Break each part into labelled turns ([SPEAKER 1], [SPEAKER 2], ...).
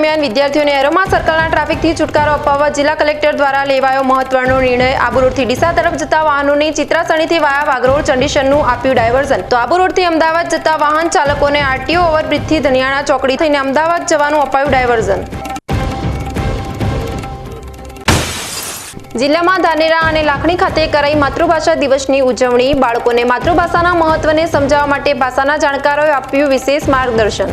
[SPEAKER 1] દરમિયાન વિદ્યાર્થીઓને એરોમા સર્કલના ટ્રાફિકથી છુટકારો અપાવવા જિલ્લા કલેક્ટર દ્વારા લેવાયો મહત્વનો નિર્ણય. આબુ ડીસા તરફ જતા વાહનોની ચિત્રાસણીથી વાયા વાગરોળ ચંડીશનનું આપ્યું ડાયવર્ઝન. તો આબુ અમદાવાદ જતા વાહન ચાલકોને આરટીઓ ઓવરબ્રિજથી ધનિયાણા ચોકડી થઈને અમદાવાદ જવાનું અપાયું ડાયવર્ઝન. જિલ્લામાં ધાનેરા અને લાખણી ખાતે કરાઈ માતૃભાષા દિવસની ઉજવણી. બાળકોને માતૃભાષાના મહત્વને સમજાવવા માટે ભાષાના જાણકારોએ આપ્યું વિશેષ માર્ગદર્શન.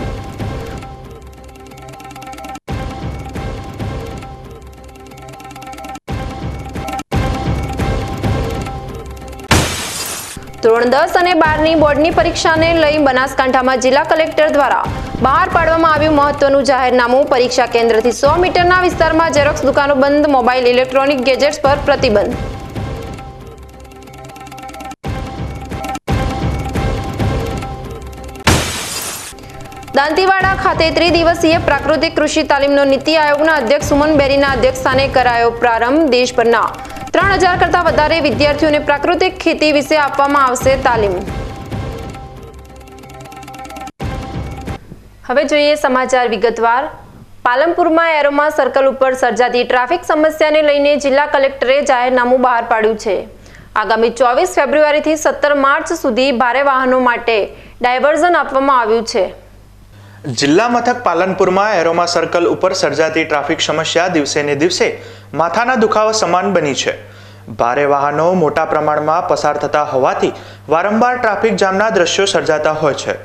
[SPEAKER 1] ધોરણ દસ અને બારની બોર્ડની પરીક્ષાને લઈ બનાસકાંઠામાં જિલ્લા કલેક્ટર દ્વારા બહાર પાડવામાં આવ્યું મહત્વનું જાહેરનામું. પરીક્ષા કેન્દ્રથી સો મીટરના વિસ્તારમાં ઝેરોક્સ દુકાનો બંધ, મોબાઈલ, ઇલેક્ટ્રોનિક ગેજેટ્સ પર પ્રતિબંધ. દાંતીવાડા ખાતે ત્રિદિવસીય પ્રાકૃતિક કૃષિ તાલીમનો નીતિ આયોગના અધ્યક્ષ સુમન બેરીના અધ્યક્ષસ્થાને કરાયો પ્રારંભ. દેશભરના ત્રણ હજાર કરતા વધારે વિદ્યાર્થીઓને પ્રાકૃતિક ખેતી વિશે આપવામાં આવશે તાલીમ. હવે જોઈએ સમાચાર વિગતવાર. પાલનપુરમાં એરોમા સર્કલ ઉપર સર્જાતી ટ્રાફિક સમસ્યાને લઈને જિલ્લા કલેક્ટરે જાહેરનામું બહાર પાડ્યું છે. આગામી ચોવીસ ફેબ્રુઆરીથી સત્તર માર્ચ સુધી ભારે વાહનો માટે ડાયવર્ઝન આપવામાં આવ્યું છે.
[SPEAKER 2] જિલ્લા મથક પાલનપુરમાં એરોમા સર્કલ ઉપર સર્જાતી ટ્રાફિક સમસ્યા દિવસે ને દિવસે માથાના દુખાવા સમાન બની છે. ભારે વાહનો મોટા પ્રમાણમાં પસાર થતા હોવાથી વારંવાર ટ્રાફિક જામના દ્રશ્યો સર્જાતા હોય છે,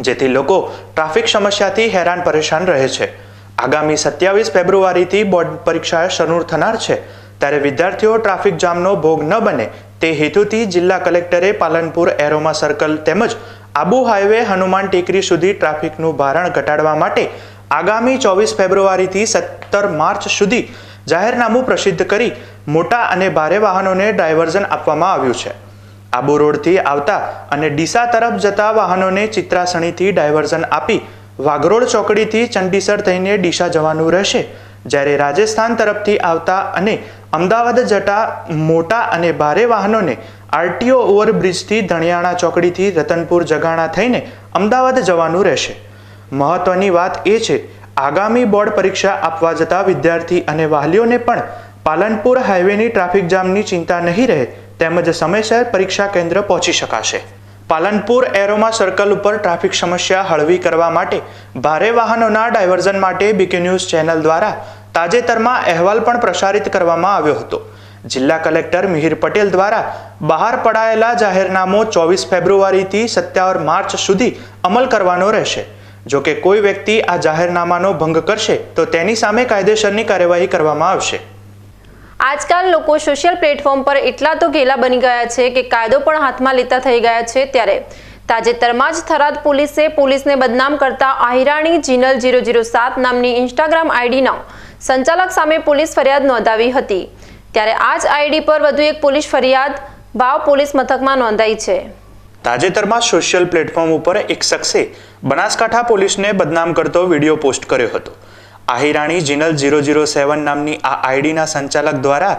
[SPEAKER 2] જેથી લોકો ટ્રાફિક સમસ્યાથી હેરાન પરેશાન રહે છે. આગામી સત્યાવીસ ફેબ્રુઆરીથી બોર્ડ પરીક્ષા શરૂ થનાર છે, ત્યારે વિદ્યાર્થીઓ ટ્રાફિક જામનો ભોગ ન બને તે હેતુથી જિલ્લા કલેક્ટરે પાલનપુર એરોમા સર્કલ તેમજ આબુ હાઈવે હનુમાન ટેકરી સુધી ટ્રાફિકનું ભારણ ઘટાડવા માટે આગામી ચોવીસ ફેબ્રુઆરીથી સત્તર માર્ચ સુધી જાહેરનામું પ્રસિદ્ધ કરી મોટા અને ભારે વાહનોને ડાયવર્ઝન આપવામાં આવ્યું છે. આબુ રોડથી આવતા અને ડીસા તરફ જતા વાહનોને ચિત્રાસણીથી ડાયવર્ઝન આપી વાઘરોડ ચોકડીથી ચંડીસર થઈને ડીસા જવાનું રહેશે. જ્યારે રાજસ્થાન તરફથી આવતા અને અમદાવાદ જતા મોટા અને ભારે વાહનોને આરટીઓ ઓવરબ્રિજથી ધણિયાણા ચોકડીથી રતનપુર જગાણા થઈને અમદાવાદ જવાનું રહેશે. મહત્વની વાત એ છે, આગામી બોર્ડ પરીક્ષા આપવા જતા વિદ્યાર્થી અને વાલીઓને પણ પાલનપુર હાઈવેની ટ્રાફિક જામની ચિંતા નહીં રહે તેમજ સમયસર પરીક્ષા કેન્દ્ર પહોંચી શકાશે. પાલનપુર એરોમા સર્કલ ઉપર ટ્રાફિક સમસ્યા હળવી કરવા માટે ભારે વાહનોના ડાયવર્ઝન માટે બીકે ન્યૂઝ ચેનલ દ્વારા તાજેતરમાં અહેવાલ પણ પ્રસારિત કરવામાં આવ્યો હતો. જિલ્લા કલેક્ટર મિહિર પટેલ દ્વારા બહાર પડાયેલા જાહેરનામો ચોવીસ ફેબ્રુઆરીથી સત્યાવન માર્ચ સુધી અમલ કરવાનો રહેશે. જો કે કોઈ વ્યક્તિ આ જાહેરનામાનો ભંગ કરશે, તો તેની સામે કાયદેસરની કાર્યવાહી કરવામાં આવશે.
[SPEAKER 1] આજકાલ લોકો સોશિયલ પ્લેટફોર્મ પર એટલા તો ઘેલા બની ગયા છે કે કાયદો પણ હાથમાં લેતા થઈ ગયા છે ત્યારે. તાજેતરમાં જ થરાદ પોલીસે પોલીસને બદનામ કરતા આહિરાણી જીનલ જીરો જીરો સાત નામની ઇન્સ્ટાગ્રામ આઈડીના સંચાલક સામે પોલીસ ફરિયાદ નોંધાવી હતી. ત્યારે આ જ આઈડી પર વધુ એક પોલીસ ફરિયાદ ભાવ પોલીસ મથકમાં નોંધાઈ છે.
[SPEAKER 2] તાજેતરમાં સોશિયલ પ્લેટફોર્મ ઉપર એક શખ્સે બનાસકાંઠા પોલીસને બદનામ કરતો વીડિયો પોસ્ટ કર્યો હતો. Ahirani Jinal zero zero seven નામની આ આઈડીના સંચાલક દ્વારા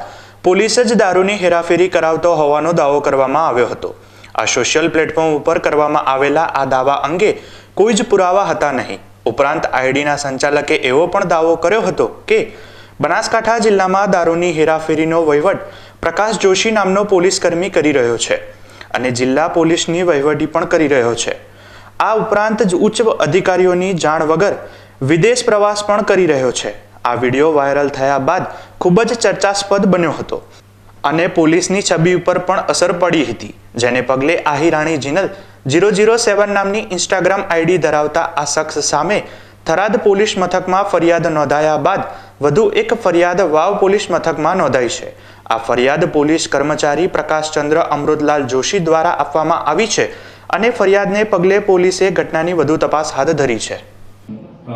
[SPEAKER 2] પોલીસ જ દારૂની હેરાફેરી કરાવતો હોવાનો દાવો કરવામાં આવ્યો હતો. આ સોશિયલ પ્લેટફોર્મ ઉપર કરવામાં આવેલા આ દાવા અંગે કોઈ જ પુરાવા હતા નહીં. ઉપરાંત આઈડીના સંચાલકે એવો પણ દાવો કર્યો હતો કે બનાસકાંઠા જિલ્લામાં દારૂની હેરાફેરીનો વહીવટ પ્રકાશ જોશી નામનો પોલીસકર્મી કરી રહ્યો છે અને જિલ્લા પોલીસની વહીવટી પણ કરી રહ્યો છે. આ ઉપરાંત જ ઉચ્ચ અધિકારીઓની જાણ વગર વિદેશ પ્રવાસ પણ કરી રહ્યો છે. આ વીડિયો વાયરલ થયા બાદ ખૂબ જ ચર્ચાસ્પદ બન્યો હતો અને પોલીસની છબી ઉપર પણ અસર પડી હતી, જેને પગલે Ahirani Jinal zero zero seven નામની ઇન્સ્ટાગ્રામ આઈડી ધરાવતા આ શખ્સ સામે થરાદ પોલીસ મથકમાં ફરિયાદ નોંધાયા બાદ વધુ એક ફરિયાદ વાવ પોલીસ મથકમાં નોંધાઈ છે. આ ફરિયાદ પોલીસ કર્મચારી પ્રકાશચંદ્ર અમૃતલાલ જોશી દ્વારા આપવામાં આવી છે અને ફરિયાદને પગલે પોલીસે ઘટનાની વધુ તપાસ હાથ ધરી છે.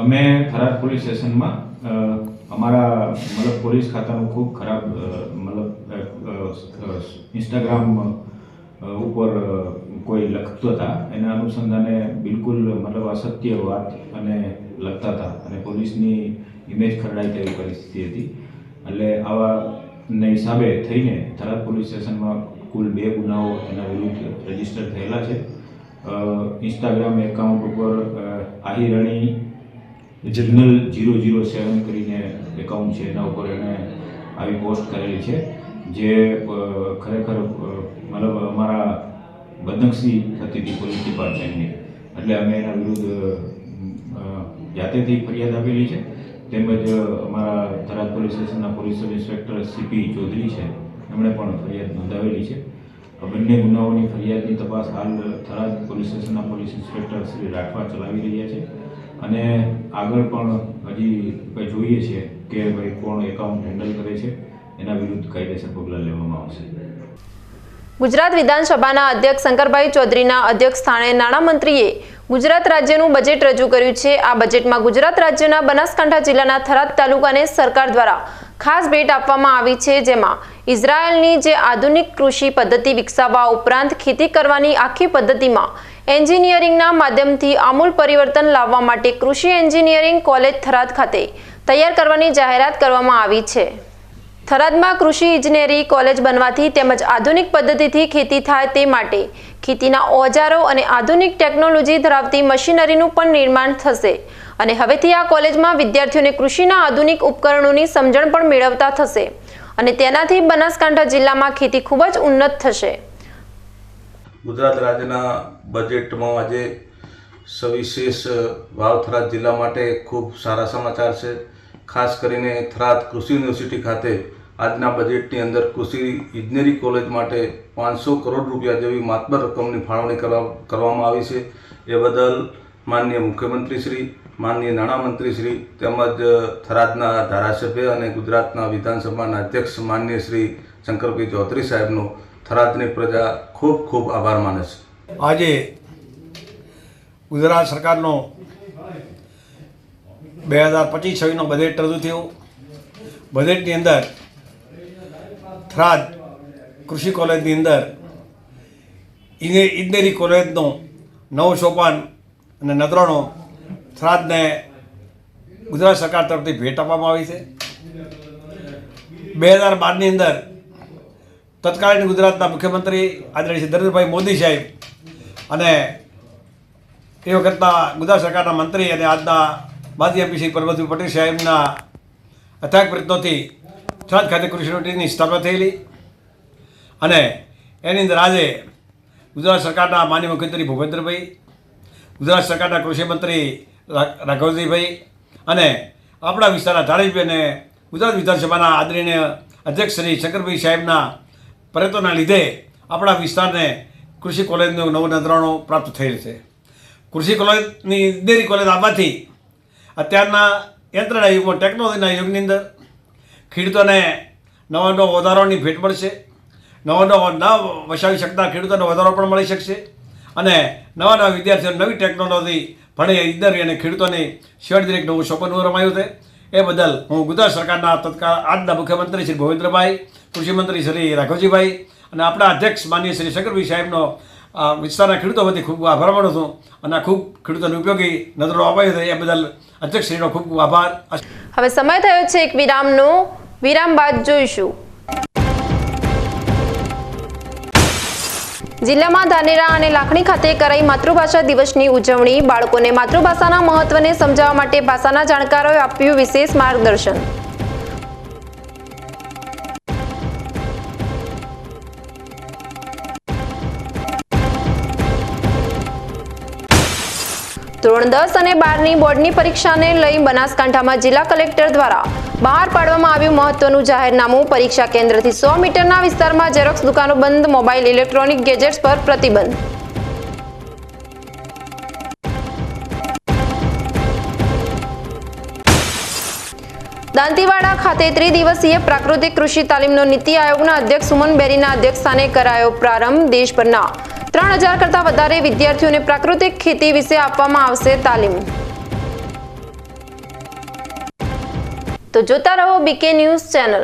[SPEAKER 3] અમે થરાદ પોલીસ સ્ટેશનમાં અમારા મતલબ પોલીસ ખાતાનું ખૂબ ખરાબ મતલબ ઇન્સ્ટાગ્રામ ઉપર કોઈ લખતો હતા. એના અનુસંધાને બિલકુલ મતલબ અસત્ય વાત અને લખતા હતા. અને પોલીસની ઇમેજ ખરડાય તેવી પરિસ્થિતિ હતી. એટલે આવા ને હિસાબે થઈને થરાદ પોલીસ સ્ટેશનમાં કુલ બે ગુનાઓ એના વિરુદ્ધ રજિસ્ટર થયેલા છે. ઇન્સ્ટાગ્રામ એકાઉન્ટ ઉપર Ahirani Jinal zero zero seven કરીને એકાઉન્ટ છે. એના ઉપર એણે આવી પોસ્ટ કરેલી છે. જે ખરેખર મતલબ અમારા બદનક્ષી થતી હતી પોલીસ ડિપાર્ટમેન્ટની એટલે અમે એના વિરુદ્ધ જાતેથી ફરિયાદ આપેલી છે. તેમજ અમારા થરાદ પોલીસ સ્ટેશનના police sub inspector C P Chaudhary છે. એમણે પણ ફરિયાદ નોંધાવેલી છે. બંને ગુનાઓની ફરિયાદની તપાસ હાલ થરાદ પોલીસ સ્ટેશનના પોલીસ ઇન્સ્પેક્ટર શ્રી રાઠવા ચલાવી રહ્યા છે. અને આગળ પણ હજી કંઈ જોઈએ છે કે ભાઈ કોણ એકાઉન્ટ હેન્ડલ કરે છે. એના વિરુદ્ધ કાયદેસર પગલાં લેવામાં આવશે.
[SPEAKER 1] ગુજરાત વિધાનસભાના અધ્યક્ષ શંકરભાઈ ચૌધરીના અધ્યક્ષ સ્થાને નાણામંત્રીએ ગુજરાત રાજ્યનું બજેટ રજૂ કર્યું છે. આ બજેટમાં ગુજરાત રાજ્યના બનાસકાંઠા જિલ્લાના થરાદ તાલુકાને સરકાર દ્વારા ખાસ ભેટ આપવામાં આવી છે, જેમાં ઇઝરાયલની જે આધુનિક કૃષિ પદ્ધતિ વિકસાવવા ઉપરાંત ખેતી કરવાની આખી પદ્ધતિમાં એન્જિનિયરિંગના માધ્યમથી આમૂલ પરિવર્તન લાવવા માટે કૃષિ એન્જિનિયરિંગ કોલેજ થરાદ ખાતે તૈયાર કરવાની જાહેરાત કરવામાં આવી છે. થરાદમાં કૃષિ ઇજનેરી કોલેજ બનવાથી તેમજ આધુનિક પદ્ધતિથી ખેતી થાય તે માટે ખેતીના ઓજારો અને આધુનિક ટેકનોલોજી ધરાવતી મશીનરીનું પણ નિર્માણ થશે. અને હવેથી આ કોલેજમાં વિદ્યાર્થીઓને કૃષિના આધુનિક ઉપકરણોની સમજણ પણ મેળવતા થશે. અને તેનાથી બનાસકાંઠા જિલ્લામાં ખેતી ખૂબ જ ઉન્નત થશે.
[SPEAKER 4] ગુજરાત રાજ્યના બજેટમાં આજે સવિશેષ વાવ થરાદ જિલ્લા માટે ખૂબ સારા સમાચાર છે. ખાસ કરીને થરાદ કૃષિ યુનિવર્સિટી ખાતે આજના બજેટની અંદર કૃષિ ઇજનેરી કોલેજ માટે પાંચસો કરોડ રૂપિયા જેવી માતબર રકમની ફાળવણી કરવા, કરવામાં આવી છે. એ બદલ માનનીય મુખ્યમંત્રી શ્રી માનનીય નાણામંત્રી શ્રી તેમજ થરાદના ધારાસભ્ય અને ગુજરાતના વિધાનસભાના અધ્યક્ષ માનનીય શ્રી શંકરભાઈ ચૌધરી સાહેબનો થરાદની પ્રજા ખૂબ ખૂબ આભાર માને છે.
[SPEAKER 5] આજે ગુજરાત સરકારનો બે હજાર પચીસ છવ્વીસનો બજેટ રજૂ થયું. બજેટની અંદર થરાદ કૃષિ કોલેજની અંદર ઇજને ઇજનેરી કોલેજનો નવો સોપાન અને નદરાણો થરાદને ગુજરાત સરકાર તરફથી ભેટ આપવામાં આવી છે. બે હજાર બારની અંદર તત્કાલીન ગુજરાતના મુખ્યમંત્રી આદરણીય નરેન્દ્રભાઈ મોદી સાહેબ અને એ વખતના ગુજરાત સરકારના મંત્રી અને આજના માજી એમપી પટેલ સાહેબના અથાગ પ્રયત્નોથી થરાદ ખાતે કૃષિ યુનિવર્સિટીની સ્થાપના થયેલી અને એની અંદર આજે ગુજરાત સરકારના માન્ય મુખ્યમંત્રી ભૂપેન્દ્રભાઈ, ગુજરાત સરકારના કૃષિ મંત્રી રાઘવજીભાઈ અને આપણા વિસ્તારના ધારાસભ્ય અને ગુજરાત વિધાનસભાના આદરણીય અધ્યક્ષ શ્રી શંકરભાઈ સાહેબના પ્રયત્નોના લીધે આપણા વિસ્તારને કૃષિ કોલેજનું નવું નજરાણું પ્રાપ્ત થયેલ છે. કૃષિ કોલેજની ઇજનેરી કોલેજ આવવાથી અત્યારના યંત્રના યુગમાં ટેકનોલોજીના યુગની અંદર ખેડૂતોને નવા નવા વધારાની ભેટ મળશે. નવા નવા ન વસાવી શકતા ખેડૂતોને વધારો પણ મળી શકશે. અને નવા નવા વિદ્યાર્થીઓ નવી ટેકનોલોજી ભણે ઇજનેરી અને ખેડૂતોને શેડ દરેક નવું સોપન રમાયું છે. એ બદલ હું ગુજરાત સરકારના તત્કાળ આજના મુખ્યમંત્રી શ્રી ભૂપેન્દ્રભાઈ કૃષિમંત્રી શ્રી રાઘવજીભાઈ અને આપણા અધ્યક્ષ માનીય શ્રી શંકરભાઈ સાહેબનો વિસ્તારના ખેડૂતો વતી ખૂબ આભાર માનું છું અને ખૂબ ખેડૂતોને ઉપયોગી નજરો અપાયો છે. એ બદલ અધ્યક્ષશ્રીનો ખૂબ ખૂબ આભાર.
[SPEAKER 1] હવે સમય થયો છે એક વિરામનો. વિરામ બાદ જોઈશું. જિલ્લામાં ધાનેરા અને લાખણી ખાતે કરાઈ માતૃભાષા દિવસની ઉજવણી. બાળકોને માતૃભાષાના મહત્વને સમજાવવા માટે ભાષાના જાણકારોએ આપ્યું વિશેષ માર્ગદર્શન. ધોરણ દસ અને બારની બોર્ડની પરીક્ષાને લઈ બનાસકાંઠામાં જિલ્લા કલેક્ટર દ્વારા બહાર પાડવામાં આવ્યું મહત્વનું જાહેરનામું. પરીક્ષા કેન્દ્રથી સો મીટરના વિસ્તારમાં ઝેરોક્સ દુકાનો બંધ, મોબાઈલ, ઇલેક્ટ્રોનિક ગેજેટ્સ પર પ્રતિબંધ. દાંતીવાડા ખાતે ત્રિદિવસીય પ્રાકૃતિક કૃષિ તાલીમનો નીતિ આયોગના અધ્યક્ષ સુમન બેરીના અધ્યક્ષસ્થાને કરાયો પ્રારંભ. દેશભરના ત્રણ હજાર કરતાં વધારે વિદ્યાર્થીઓને પ્રાકૃતિક ખેતી વિશે આપવામાં આવશે તાલીમ. તો જોતા રહો B K news channel.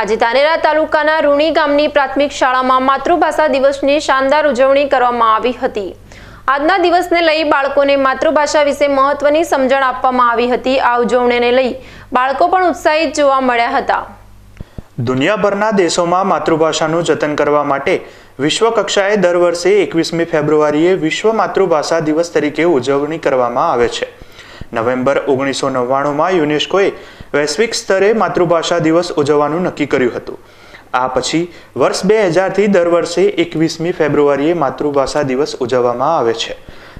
[SPEAKER 1] આજે ધાનેરા તાલુકાના રૂણી ગામની પ્રાથમિક શાળામાં માતૃભાષા દિવસની શાનદાર ઉજવણી કરવામાં આવી હતી. આજના દિવસને લઈ બાળકોને માતૃભાષા વિશે મહત્વની સમજણ આપવામાં આવી હતી. આ ઉજવણીને લઈ બાળકો પણ ઉત્સાહિત જોવા મળ્યા હતા.
[SPEAKER 2] દુનિયાભરના દેશોમાં માતૃભાષાનું જતન કરવા માટે વિશ્વ કક્ષાએ દર વર્ષે એકવીસમી ફેબ્રુઆરીએ વિશ્વ માતૃભાષા દિવસ તરીકે ઉજવણી કરવામાં આવે છે. નવેમ્બર ઓગણીસો નવ્વાણુંમાં યુનેસ્કોએ વૈશ્વિક સ્તરે માતૃભાષા દિવસ ઉજવવાનું નક્કી કર્યું હતું. આ પછી વર્ષ બે હજારથી દર વર્ષે એકવીસમી ફેબ્રુઆરીએ માતૃભાષા દિવસ ઉજવવામાં આવે છે.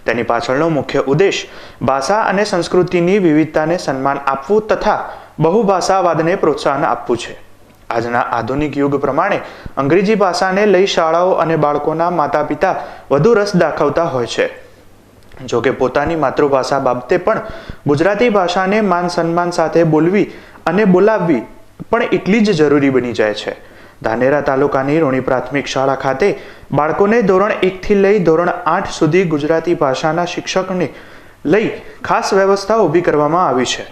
[SPEAKER 2] તેની પાછળનો મુખ્ય ઉદ્દેશ ભાષા અને સંસ્કૃતિની વિવિધતાને સન્માન આપવું તથા બહુભાષાવાદને પ્રોત્સાહન આપવું છે. આજના આધુનિક યુગ પ્રમાણે અંગ્રેજી ભાષાને લઈ શાળાઓ અને બાળકોના માતા પિતા વધુ રસ દાખવતા હોય છે. જો કે પોતાની માતૃભાષા બાબતે પણ ગુજરાતી ભાષાને માન સન્માન સાથે બોલવી અને બોલાવવી પણ એટલી જ જરૂરી બની જાય છે. ધાનેરા તાલુકાની રોણી પ્રાથમિક શાળા ખાતે બાળકોને ધોરણ એકથી લઈ ધોરણ આઠ સુધી ગુજરાતી ભાષાના શિક્ષકને લઈ ખાસ વ્યવસ્થા ઊભી કરવામાં આવી છે.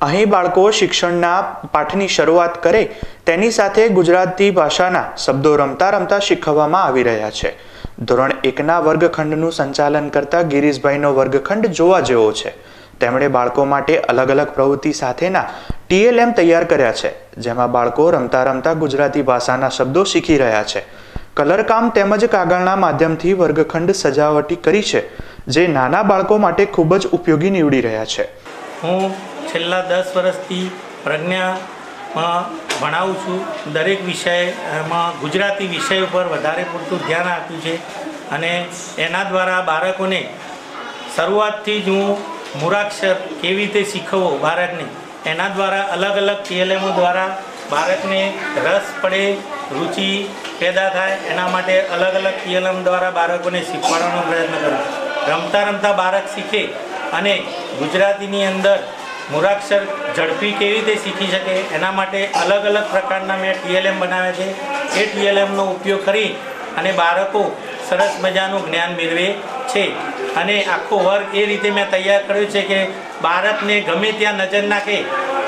[SPEAKER 2] અહીં બાળકો શિક્ષણના પાઠની શરૂઆત કરે તેની સાથે ગુજરાતી ભાષાના શબ્દો રમતા રમતા શીખવવામાં આવી રહ્યા છે. ધોરણ એકના વર્ગખંડનું સંચાલન કરતા ગિરીશભાઈનો વર્ગખંડ જોવા જેવો છે. તેમણે બાળકો માટે અલગ અલગ પ્રવૃત્તિ સાથેના ટીએલએમ તૈયાર કર્યા છે, જેમાં બાળકો રમતા રમતા ગુજરાતી ભાષાના શબ્દો શીખી રહ્યા છે. કલરકામ તેમજ કાગળના માધ્યમથી વર્ગખંડ સજાવટી કરી છે, જે નાના બાળકો માટે ખૂબ જ ઉપયોગી નીવડી રહ્યા છે.
[SPEAKER 6] હું છેલ્લા દસ વર્ષથી પ્રજ્ઞામાં ભણાવું છું. દરેક વિષયમાં ગુજરાતી વિષય ઉપર વધારે પૂરતું ધ્યાન આપ્યું છે અને એના દ્વારા બાળકોને શરૂઆતથી જ હું મૂળાક્ષર કેવી રીતે શીખવવો બાળકને, એના દ્વારા અલગ અલગ પીએલએમઓ દ્વારા બાળકને રસ પડે, રુચિ પેદા થાય, એના માટે અલગ અલગ ટીએલએમ દ્વારા બાળકોને શીખવાડવાનો પ્રયત્ન કરું રમતા રમતા બાળક શીખે અને ગુજરાતીની અંદર મૂળાક્ષર ઝડપી કેવી રીતે શીખી શકે, એના માટે અલગ અલગ પ્રકારના મેં ટીએલએમ બનાવ્યા છે. એ ટીએલએમનો ઉપયોગ કરી અને બાળકો સરસ મજાનું જ્ઞાન મેળવે છે. અને આખો વર્ગ એ રીતે મેં તૈયાર કર્યો છે કે બાળકને ગમે ત્યાં નજર નાખે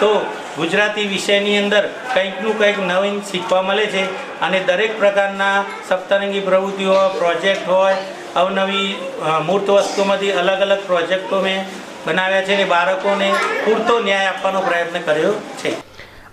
[SPEAKER 6] તો ગુજરાતી વિષયની અંદર કંઈકનું કંઈક નવીન શીખવા મળે છે. અને દરેક પ્રકારના સપ્તરંગી પ્રવૃત્તિઓ, પ્રોજેક્ટ હોય, અવનવી મૂર્ત વસ્તુઓમાંથી અલગ અલગ પ્રોજેક્ટો મેં બનાવ્યા છે અને બાળકોને પૂરતો ન્યાય આપવાનો પ્રયત્ન કર્યો છે.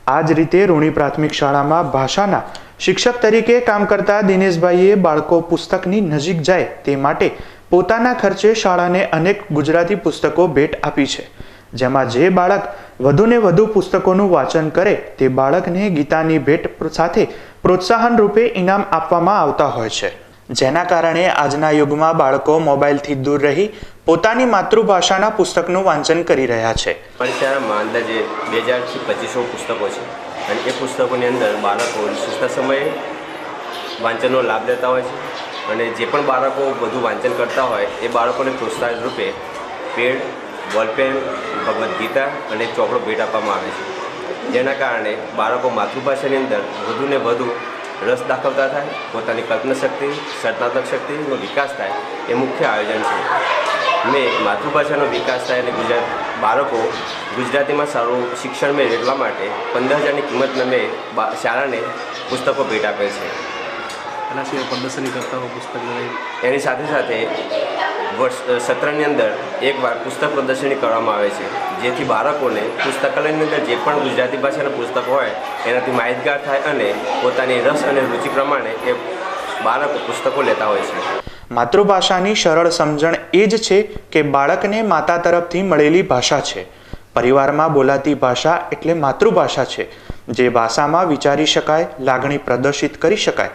[SPEAKER 2] આ જ રીતે રૂણી પ્રાથમિક શાળામાં ભાષાના શિક્ષક તરીકે કામ કરતા દિનેશભાઈએ બાળકો પુસ્તકની નજીક જાય તે માટે પોતાના ખર્ચે શાળાને અનેક ગુજરાતી પુસ્તકો ભેટ આપી છે. જેમાં જે બાળક વધુને વધુ પુસ્તકોનું વાંચન કરે તે બાળકને ગીતાની ભેટ સાથે પ્રોત્સાહન રૂપે ઇનામ આપવામાં આવતા હોય છે. જેના કારણે આજના યુગમાં બાળકો મોબાઈલથી દૂર રહી પોતાની માતૃભાષાના પુસ્તકનું વાંચન કરી રહ્યા છે.
[SPEAKER 7] અમારી શાળામાં અંદાજે બે હજારથી પચીસો પુસ્તકો છે. અને એ પુસ્તકોની અંદર બાળકો વિશિષ્ટ સમયે વાંચનનો લાભ લેતા હોય છે. અને જે પણ બાળકો વધુ વાંચન કરતા હોય, એ બાળકોને પ્રોત્સાહન રૂપે પેડ, બોલપેન, ભગવદ્ ગીતા અને ચોપડો ભેટ આપવામાં આવે છે. જેના કારણે બાળકો માતૃભાષાની અંદર વધુને વધુ રસ દાખવતા થાય, પોતાની કલ્પના શક્તિ, સર્જનાત્મક શક્તિનો વિકાસ થાય, એ મુખ્ય આયોજન છે. મેં માતૃભાષાનો વિકાસ થાય અને ગુજરાત બાળકો ગુજરાતીમાં સારું શિક્ષણ મેળવવા માટે પંદર હજારની કિંમતમાં મેં બા- શાળાને પુસ્તકો ભેટ આપેલ છે.
[SPEAKER 8] એના સિવાય પ્રદર્શની કરતા પુસ્તક
[SPEAKER 7] એની સાથે સાથે વર્ષ સત્રની અંદર એકવાર પુસ્તક પ્રદર્શની કરવામાં આવે છે જેથી બાળકોને પુસ્તકાલયની અંદર જે પણ ગુજરાતી ભાષાના પુસ્તકો હોય એનાથી માહિતગાર થાય અને પોતાની રસ અને રુચિ પ્રમાણે એ બાળકો પુસ્તકો લેતા હોય છે.
[SPEAKER 2] માતૃભાષાની સરળ સમજણ એ જ છે કે બાળકને માતા તરફથી મળેલી ભાષા છે. પરિવારમાં બોલાતી ભાષા એટલે માતૃભાષા છે. જે ભાષામાં વિચારી શકાય, લાગણી પ્રદર્શિત કરી શકાય.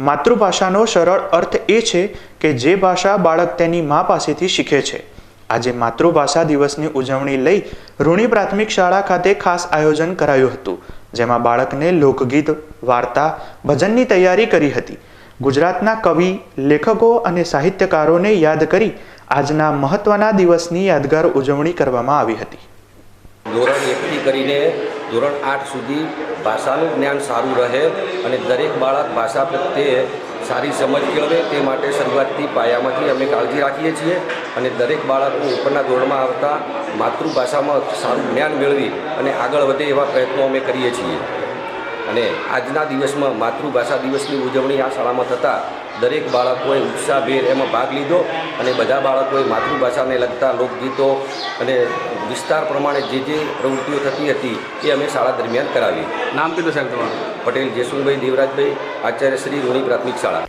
[SPEAKER 2] માતૃભાષાનો સરળ અર્થ એ છે કે જે ભાષા બાળક તેની મા પાસેથી શીખે છે. આજે માતૃભાષા દિવસની ઉજવણી લઈ ઋણી પ્રાથમિક શાળા ખાતે ખાસ આયોજન કરાયું હતું, જેમાં બાળકને લોકગીત, વાર્તા, ભજનની તૈયારી કરી હતી. ગુજરાતના કવિ, લેખકો અને સાહિત્યકારોને યાદ કરી આજના મહત્વના દિવસની યાદગાર ઉજવણી કરવામાં આવી હતી.
[SPEAKER 9] ધોરણ એકથી કરીને ધોરણ આઠ સુધી ભાષાનું જ્ઞાન સારું રહે અને દરેક બાળક ભાષા પ્રત્યે સારી સમજ કેળવે તે માટે શરૂઆતથી પાયામાંથી અમે કાળજી રાખીએ છીએ અને દરેક બાળકો ઉપરના ધોરણમાં આવતા માતૃભાષામાં સારું જ્ઞાન મેળવી અને આગળ વધે એવા પ્રયત્નો અમે કરીએ છીએ. અને આજના દિવસમાં માતૃભાષા દિવસની ઉજવણી આ શાળામાં થતાં દરેક બાળકોએ ઉત્સાહભેર એમાં ભાગ લીધો અને બધા બાળકોએ માતૃભાષાને લગતા લોકગીતો અને વિસ્તાર પ્રમાણે જે જે પ્રવૃત્તિઓ થતી હતી એ અમે શાળા દરમિયાન કરાવી.
[SPEAKER 8] નામ કીધું સાહેબ તમારું?
[SPEAKER 9] પટેલ જયસુંભાઈ દેવરાજભાઈ આચાર્ય શ્રી ઋણી પ્રાથમિક શાળા.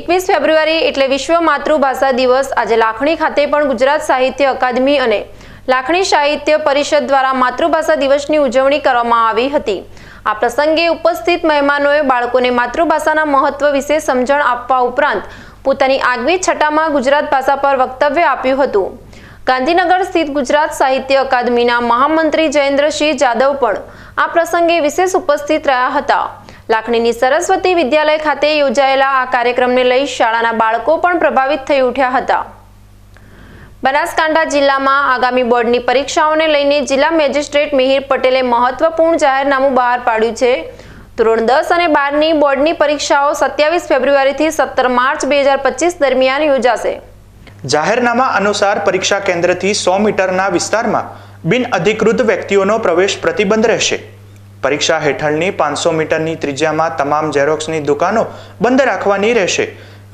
[SPEAKER 1] એકવીસ ફેબ્રુઆરી એટલે વિશ્વ માતૃભાષા દિવસ. આજે લાખણી ખાતે પણ ગુજરાત સાહિત્ય અકાદમી અને લાખણી સાહિત્ય પરિષદ દ્વારા માતૃભાષા દિવસની ઉજવણી કરવામાં આવી હતી. આ પ્રસંગે ઉપસ્થિત મહેમાનોએ બાળકોને માતૃભાષાના મહત્વ વિશે સમજણ આપવા ઉપરાંત પોતાની આગવી છટામાં ગુજરાત ભાષા પર વક્તવ્ય આપ્યું હતું. ગાંધીનગર સ્થિત ગુજરાત સાહિત્ય અકાદમીના મહામંત્રી જયેન્દ્રસિંહ જાદવ પણ આ પ્રસંગે વિશેષ ઉપસ્થિત રહ્યા હતા. લાખણીની સરસ્વતી વિદ્યાલય ખાતે યોજાયેલા આ કાર્યક્રમને લઈ શાળાના બાળકો પણ પ્રભાવિત થઈ ઉઠ્યા હતા. બનાસકાંઠા જિલ્લામાં આગામી બોર્ડની પરીક્ષાઓને લઈને જિલ્લા મેજિસ્ટ્રેટ મિહિર પટેલે મહત્વપૂર્ણ જાહેરનામું બહાર પાડ્યું છે. ધોરણ દસ અને બારની બોર્ડની પરીક્ષાઓ સત્યાવીસ ફેબ્રુઆરીથી સત્તર માર્ચ બે હજાર પચીસ દરમિયાન યોજાશે.
[SPEAKER 2] જાહેરનામા અનુસાર પરીક્ષા કેન્દ્રથી સો મીટરના વિસ્તારમાં બિન અધિકૃત વ્યક્તિઓનો પ્રવેશ પ્રતિબંધ રહેશે. પરીક્ષા હેઠળની પાંચસો મીટરની ત્રિજ્યામાં તમામ ઝેરોક્સની દુકાનો બંધ રાખવાની રહેશે.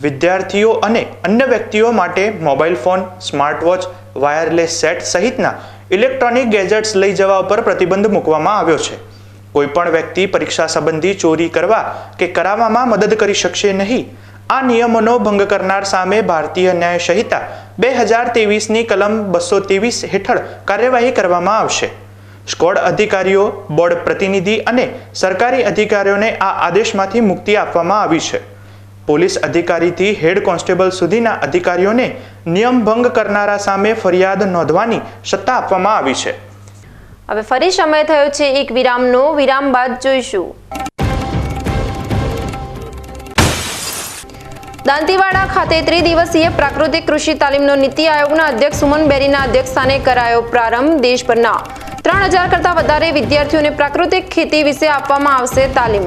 [SPEAKER 2] વિદ્યાર્થીઓ અને અન્ય વ્યક્તિઓ માટે mobile phone smart watch wireless set સહિતના ઇલેક્ટ્રોનિક ગેજેટ્સ લઈ જવા ઉપર પ્રતિબંધ મૂકવામાં આવ્યો છે. કોઈપણ વ્યક્તિ પરીક્ષા સંબંધી ચોરી કરવા કે કરાવવામાં મદદ કરી શકશે નહીં. આ નિયમોનો ભંગ કરનાર સામે ભારતીય ન્યાય સંહિતા બે હજાર તેવીસની કલમ બસો ત્રેવીસ હેઠળ કાર્યવાહી કરવામાં આવશે. સ્કોડ અધિકારીઓ, બોર્ડ પ્રતિનિધિ અને સરકારી અધિકારીઓને આ આદેશમાંથી મુક્તિ આપવામાં આવી છે. પોલીસ અધિકારીથી હેડ કોન્સ્ટેબલ સુધીના અધિકારીઓને નિયમભંગ કરનારા સામે ફરિયાદ નોંધવાની સત્તા આપવામાં આવી છે.
[SPEAKER 1] હવે ફરી સમય થયો છે એક વિરામનો. વિરામ બાદ જોઈશું. દાંતીવાડા ખાતે ત્રિદિવસીય પ્રાકૃતિક કૃષિ તાલીમનો નીતિ આયોગના અધ્યક્ષ સુમન બેરીના અધ્યક્ષસ્થાને કરાયો પ્રારંભ દેશભરના. ત્રણ હજાર કરતાં વધારે વિદ્યાર્થીઓને પ્રાકૃતિક ખેતી વિશે આપવામાં આવશે તાલીમ.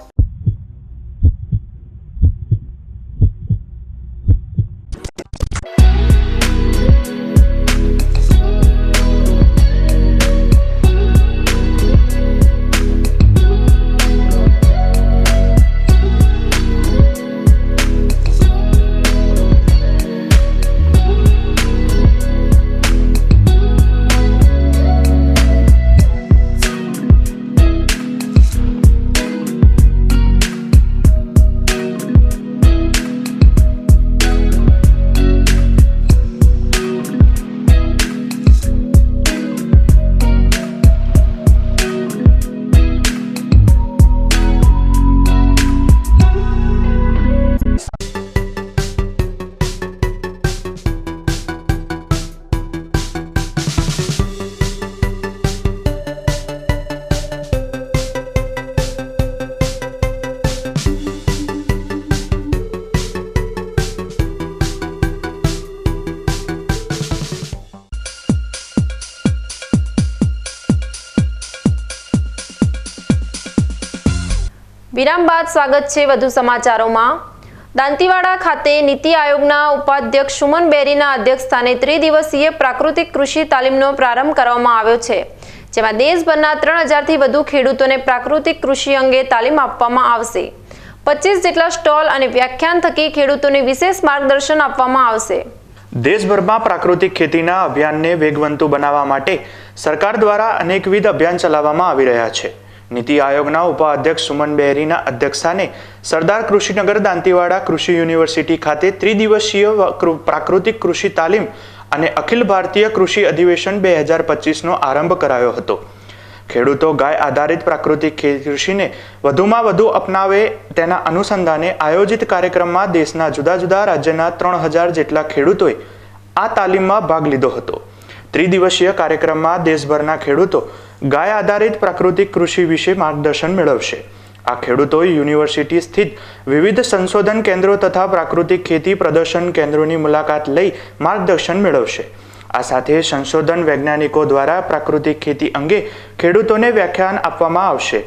[SPEAKER 1] વિરામ બાદ સ્વાગત છે વધુ સમાચારોમાં. દાંતીવાડા ખાતે નીતિ આયોગના ઉપાધ્યક્ષ સુમન બેરીના અધ્યક્ષસ્થાને ત્રિદિવસીય પ્રાકૃતિક કૃષિ તાલીમનો પ્રારંભ કરવામાં આવ્યો છે, જેમાં દેશભરના ત્રણ હજારથી વધુ ખેડૂતોને પ્રાકૃતિક કૃષિ અંગે તાલીમ આપવામાં આવશે. પચીસ જેટલા સ્ટોલ અને વ્યાખ્યાન થકી ખેડૂતોને વિશેષ માર્ગદર્શન આપવામાં આવશે.
[SPEAKER 2] દેશભરમાં પ્રાકૃતિક ખેતીના અભિયાનને વેગવંતુ બનાવવા માટે સરકાર દ્વારા અનેકવિધ અભિયાન ચલાવવામાં આવી રહ્યા છે. નીતિ આયોગના ઉપાધ્યક્ષ સુમન બેરીના અધ્યક્ષસ્થાને સરદાર કૃષિનગર દાંતીવાડા કૃષિ યુનિવર્સિટી ખાતે ત્રિદિવસીય પ્રાકૃતિક કૃષિ તાલીમ અને અખિલ ભારતીય કૃષિ અધિવેશન બે હજાર પચીસનો આરંભ કરાયો હતો. ખેડૂતો ગાય આધારિત પ્રાકૃતિક કૃષિને વધુમાં વધુ અપનાવે તેના અનુસંધાને આયોજિત કાર્યક્રમમાં દેશના જુદા જુદા રાજ્યના ત્રણ હજાર જેટલા ખેડૂતોએ આ તાલીમમાં ભાગ લીધો હતો. ત્રિદિવસીય કાર્યક્રમમાં દેશભરના ખેડૂતો ગાય આધારિત પ્રાકૃતિક કૃષિ વિશે માર્ગદર્શન મેળવશે. આ ખેડૂતોએ યુનિવર્સિટી સ્થિત વિવિધ સંશોધન કેન્દ્રો તથા પ્રાકૃતિક ખેતી પ્રદર્શન કેન્દ્રોની મુલાકાત લઈ માર્ગદર્શન મેળવશે. આ સાથે સંશોધન વૈજ્ઞાનિકો દ્વારા પ્રાકૃતિક ખેતી અંગે ખેડૂતોને વ્યાખ્યાન આપવામાં આવશે.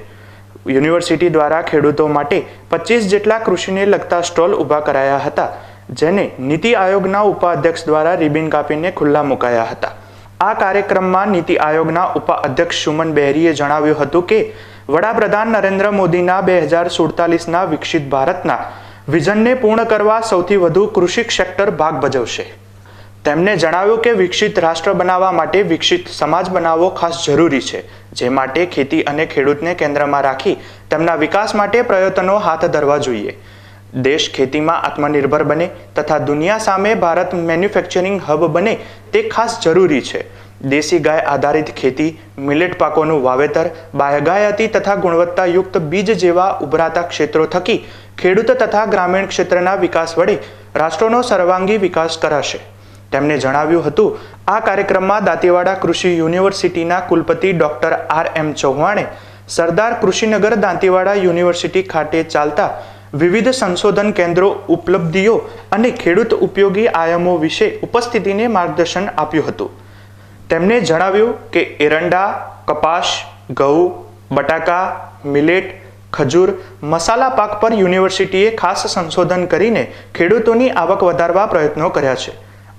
[SPEAKER 2] યુનિવર્સિટી દ્વારા ખેડૂતો માટે પચીસ જેટલા કૃષિને લગતા સ્ટોલ ઊભા કરાયા હતા, જેને નીતિ આયોગના ઉપાધ્યક્ષ દ્વારા રિબિન કાપીને ખુલ્લા મુકાયા હતા. આ કાર્યક્રમમાં નીતિ આયોગના ઉપાધ્યક્ષ સુમન બેરીએ જણાવ્યું હતું કે, વડાપ્રધાન નરેન્દ્ર મોદીના બે હજાર સુડતાલીસના વિકસિત ભારતના વિઝનને પૂર્ણ કરવા સૌથી વધુ કૃષિ સેક્ટર ભાગ ભજવશે. તેમણે જણાવ્યું કે, વિકસિત રાષ્ટ્ર બનાવવા માટે વિકસિત સમાજ બનાવવો ખાસ જરૂરી છે, જે માટે ખેતી અને ખેડૂતને કેન્દ્રમાં રાખી તેમના વિકાસ માટે પ્રયત્નો હાથ ધરવા જોઈએ. દેશ ખેતીમાં આત્મનિર્ભર બને તથા દુનિયા સામે ભારત મેન્યુફેક્ચરિંગ હબ બને તે ખાસ જરૂરી છે. દેશી ગાય આધારિત ખેતી મિલેટ પાકોનું વાવેતર, બાયગાયતી તથા ગુણવત્તાયુક્ત બીજ જેવા ઉભરાતા ક્ષેત્રો થકી ખેડૂત તથા ગ્રામીણ ક્ષેત્રના વિકાસ વડે રાષ્ટ્રનો સર્વાંગી વિકાસ કરાશે. તેમણે જણાવ્યું હતું, આ કાર્યક્રમમાં દાંતીવાડા કૃષિ યુનિવર્સિટીના કુલપતિ ડોક્ટર આર એમ ચૌહાણે સરદાર કૃષિનગર દાંતીવાડા યુનિવર્સિટી ખાતે ચાલતા વિવિધ સંશોધન કેન્દ્રો, ઉપલબ્ધિઓ અને ખેડૂત ઉપયોગી આયામો વિશે ઉપસ્થિતિને માર્ગદર્શન આપ્યું હતું. તેમણે જણાવ્યું કે એરંડા, કપાસ, ઘઉં, બટાકા, મિલેટ, ખજૂર, મસાલા પાક પર યુનિવર્સિટીએ ખાસ સંશોધન કરીને ખેડૂતોની આવક વધારવા પ્રયત્નો કર્યા છે.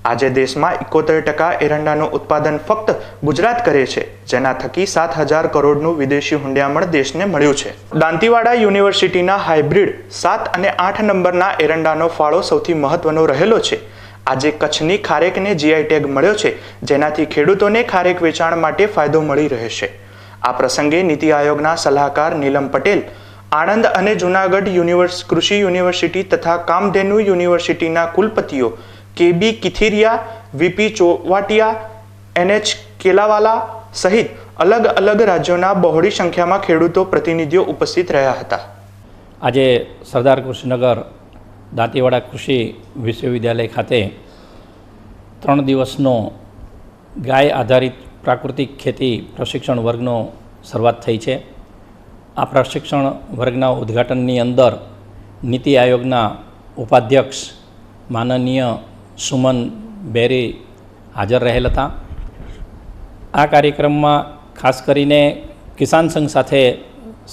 [SPEAKER 2] આજે દેશમાં એકોતેર ટકા એરંડાનું ઉત્પાદન ફક્ત ગુજરાત કરે છે, જેના થકી સાત હજાર કરોડનું વિદેશી હુંડિયામણ દેશને મળ્યું છે. દાંતીવાડા યુનિવર્સિટીના હાઇબ્રિડ સાત અને આઠ નંબરના એરંડાનો ફાળો સૌથી મહત્વનો રહેલો છે. આજે કચ્છની ખારેકને જીઆઈ ટેગ મળ્યો છે, જેનાથી ખેડૂતોને ખારેક વેચાણ માટે ફાયદો મળી રહેશે. આ પ્રસંગે નીતિ આયોગના સલાહકાર નીલમ પટેલ, આણંદ અને જૂનાગઢ યુનિવર્સ, કૃષિ યુનિવર્સિટી તથા કામધેનુ યુનિવર્સિટીના કુલપતિઓ કે બી કિથિરિયા, વીપી ચોવાટિયા, એનએચ કેલાવાલા સહિત અલગ અલગ રાજ્યોના બહોળી સંખ્યામાં ખેડૂતો પ્રતિનિધિઓ ઉપસ્થિત રહ્યા હતા.
[SPEAKER 10] આજે સરદાર કૃષિનગર દાંતીવાડા કૃષિ વિશ્વવિદ્યાલય ખાતે ત્રણ દિવસનો ગાય આધારિત પ્રાકૃતિક ખેતી પ્રશિક્ષણ વર્ગનો શરૂઆત થઈ છે. આ પ્રશિક્ષણ વર્ગના ઉદ્ઘાટનની અંદર નીતિ આયોગના ઉપાધ્યક્ષ માનનીય સુમન બેરી હાજર રહેલ હતા. આ કાર્યક્રમમાં ખાસ કરીને કિસાન સંઘ સાથે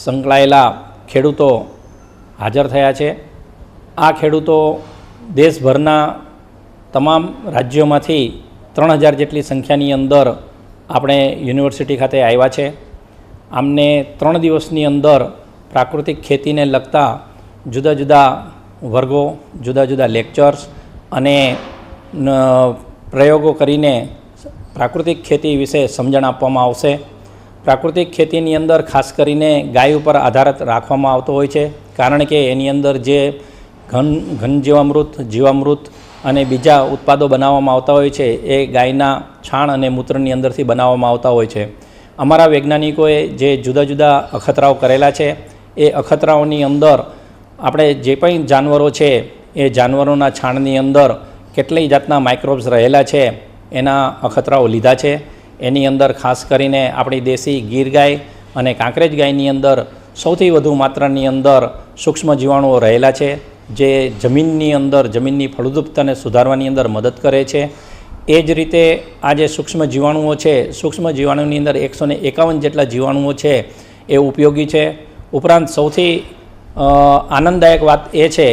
[SPEAKER 10] સંકળાયેલા ખેડૂતો હાજર થયા છે. આ ખેડૂતો દેશભરના તમામ રાજ્યોમાંથી ત્રણ હજાર જેટલી સંખ્યાની અંદર આપણે યુનિવર્સિટી ખાતે આવ્યા છે. આમને ત્રણ દિવસની અંદર પ્રાકૃતિક ખેતીને લગતા જુદા જુદા વર્ગો, જુદા જુદા લેક્ચર્સ અને પ્રયોગો કરીને પ્રાકૃતિક ખેતી વિશે સમજણ આપવામાં આવશે. પ્રાકૃતિક ખેતીની અંદર ખાસ કરીને ગાય ઉપર આધારિત રાખવામાં આવતો હોય છે. કારણ કે એની અંદર જે ઘન ઘન જીવામૃત જીવામૃત અને બીજા ઉત્પાદો બનાવવામાં આવતા હોય છે, એ ગાયના છાણ અને મૂત્રની અંદરથી બનાવવામાં આવતા હોય છે. અમારા વૈજ્ઞાનિકોએ જે જુદા જુદા અખતરાઓ કરેલા છે, એ અખતરાઓની અંદર આપણે જે પણ જાનવરો છે, એ જાનવરોના છાણની અંદર કેટલી જાતના માઇક્રોબ્સ રહેલા છે, એના અખતરાઓ લીધા છે. એની અંદર ખાસ કરીને આપણી દેશી ગીર ગાય અને કાંકરેજ ગાયની અંદર સૌથી વધુ માત્રાની અંદર સૂક્ષ્મ જીવાણુઓ રહેલા છે, જે જમીનની અંદર, જમીનની ફળદ્રુપતાને સુધારવાની અંદર મદદ કરે છે. એ જ રીતે આ જે સૂક્ષ્મ જીવાણુઓ છે, સૂક્ષ્મ જીવાણુની અંદર એકસો ને એકાવન જેટલા જીવાણુઓ છે, એ ઉપયોગી છે. ઉપરાંત સૌથી આનંદદાયક વાત એ છે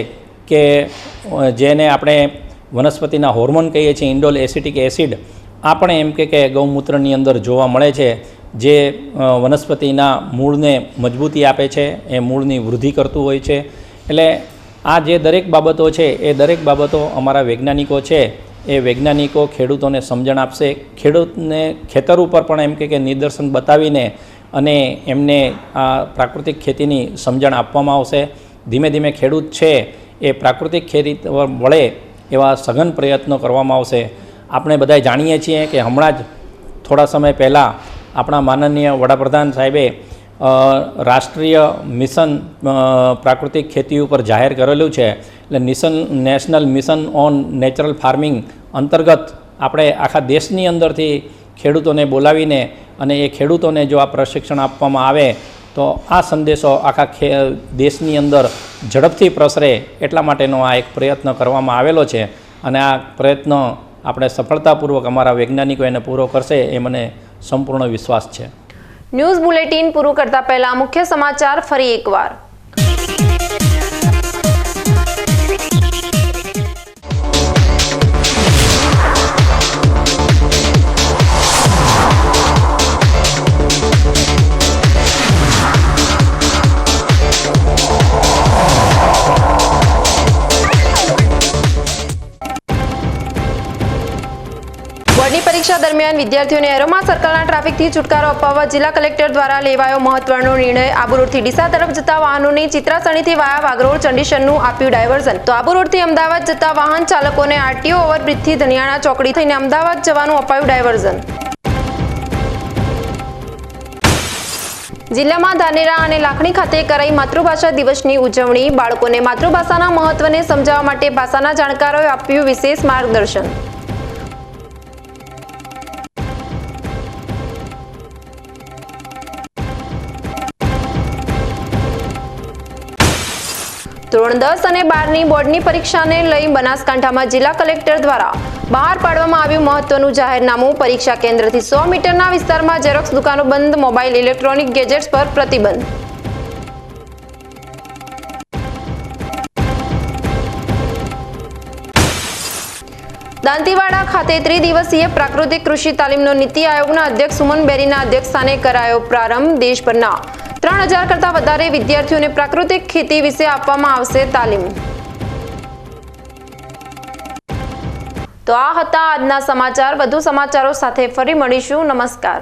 [SPEAKER 10] કે જેને આપણે વનસ્પતિના હોર્મોન કહીએ છીએ, ઇન્ડોલ એસિટિક એસિડ આ પણ એમ કે ગૌમૂત્રની અંદર જોવા મળે છે, જે વનસ્પતિના મૂળને મજબૂતી આપે છે, એ મૂળની વૃદ્ધિ કરતું હોય છે. એટલે આ જે દરેક બાબતો છે, એ દરેક બાબતો અમારા વૈજ્ઞાનિકો છે, એ વૈજ્ઞાનિકો ખેડૂતોને સમજણ આપશે. ખેડૂતને ખેતર ઉપર પણ એમ કે નિદર્શન બતાવીને અને એમને આ પ્રાકૃતિક ખેતીની સમજણ આપવામાં આવશે. ધીમે ધીમે ખેડૂત છે, એ પ્રાકૃતિક ખેતી વળે એવા સઘન પ્રયત્નો કરવામાં આવશે. આપણે બધા જાણીએ છીએ કે હમણાં જ થોડા સમય પહેલાં આપણા માનનીય વડાપ્રધાન સાહેબે રાષ્ટ્રીય મિશન પ્રાકૃતિક ખેતી ઉપર જાહેર કરેલું છે. એટલે mission, national mission on natural farming અંતર્ગત આપણે આખા દેશની અંદરથી ખેડૂતોને બોલાવીને અને એ ખેડૂતોને જો આ પ્રશિક્ષણ આપવામાં આવે તો આ સંદેશો આખા ખે, દેશની અંદર ઝડપથી પ્રસરે એટલા માટેનો આ એક પ્રયત્ન કરવામાં આવેલો છે. અને આ પ્રયત્ન આપણે સફળતાપૂર્વક અમારા વૈજ્ઞાનિકો એને પૂરો કરશે એ મને સંપૂર્ણ વિશ્વાસ છે.
[SPEAKER 1] ન્યૂઝ બુલેટિન પૂરું કરતા પહેલા મુખ્ય સમાચાર ફરી એકવાર. પરીક્ષા દરમિયાન વિદ્યાર્થીઓને એરોમા સર્કલના ટ્રાફિકથી છુટકારો અપાવવા જિલ્લા કલેક્ટર દ્વારા લેવાયો મહત્વનો નિર્ણય. આબુ રોડથી ડીસા તરફ જતા વાહનોની ચિત્રાસણીથી વાયા વાગરોળ ચંડીશનનું આપ્યું ડાયવર્ઝન. તો આબુ અમદાવાદ જતા વાહન ચાલકોને આરટીઓ ઓવરબ્રિજથી ધનિયાણા ચોકડી થઈને અમદાવાદ જવાનું અપાયું ડાયવર્ઝન. જિલ્લામાં ધાનેરા અને લાખણી ખાતે કરાઈ માતૃભાષા દિવસની ઉજવણી. બાળકોને માતૃભાષાના મહત્વને સમજાવવા માટે ભાષાના જાણકારોએ આપ્યું વિશેષ માર્ગદર્શન. ધોરણ દસ અને બારની બોર્ડની પરીક્ષાને લઈ બનાસકાંઠામાં જિલ્લા કલેક્ટર દ્વારા બહાર પાડવામાં આવ્યું મહત્વનું જાહેરનામું. પરીક્ષા કેન્દ્રથી સો મીટરના વિસ્તારમાં ઝેરોક્સ દુકાનો બંધ, મોબાઈલ, ઇલેક્ટ્રોનિક ગેજેટ્સ પર પ્રતિબંધ. દાંતીવાડા ખાતે ત્રિદિવસીય પ્રાકૃતિક કૃષિ તાલીમનો નીતિ આયોગના અધ્યક્ષ સુમન બેરીના અધ્યક્ષસ્થાને કરાયો પ્રારંભ. દેશભરના ત્રણ હજાર કરતાં વધારે વિદ્યાર્થીઓને પ્રાકૃતિક ખેતી વિશે આપવામાં આવશે તાલીમ. તો આ હતા આજના સમાચાર. વધુ સમાચારો સાથે ફરી મળીશું. નમસ્કાર.